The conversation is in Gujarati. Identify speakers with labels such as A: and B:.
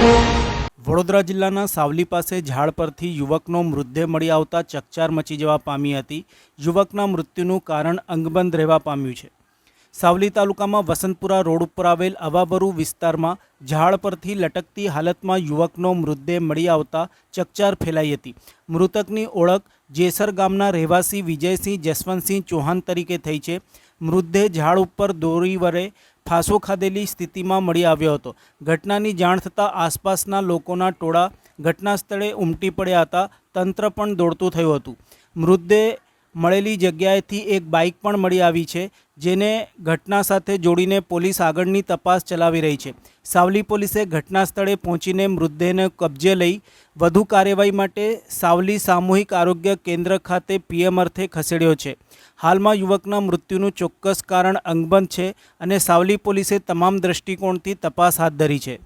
A: વડોદરા જિલ્લાના સાવલી પાસે ઝાડ પરથી યુવકનો મૃતદેહ મળી આવતા ચકચાર મચી જવા પામી હતી. યુવકના મૃત્યુનું કારણ અંગબંધ રહેવા પામ્યું છે. સાવલી તાલુકામાં વસંતપુરા રોડ ઉપર આવેલ અવાબરુ વિસ્તારમાં ઝાડ પરથી લટકતી હાલતમાં યુવકનો મૃતદેહ મળી આવતા ચકચાર ફેલાઈ હતી. મૃતકની ઓળખ જેસર ગામના રહેવાસી વિજયસિંહ જસવંતસિંહ ચૌહાણ તરીકે થઈ છે. મૃતદેહ ઝાડ ઉપર દોરી વડે ફાંસો ખાધેલી સ્થિતિમાં મળી આવ્યો હતો. ઘટનાની જાણ થતાં આસપાસના લોકોના ટોળા ઘટના સ્થળે ઉમટી પડ્યા હતા. તંત્ર પણ દોડતું થયું હતું. મૃતદેહ મળેલી જગ્યાએથી એક બાઇક પણ મળી આવી છે, જેને ઘટના સાથે જોડીને પોલીસ આગળની તપાસ ચલાવી રહી છે. સાવલી પોલીસે ઘટના સ્થળે પહોંચીને મૃતદેહને કબજે લઈ વધુ કાર્યવાહી માટે સાવલી સામૂહિક આરોગ્ય કેન્દ્ર ખાતે પીએમ અર્થે ખસેડ્યો છે. હાલમાં યુવકના મૃત્યુનું ચોક્કસ કારણ અંગબંધ છે અને સાવલી પોલીસે તમામ દ્રષ્ટિકોણથી તપાસ હાથ ધરી છે.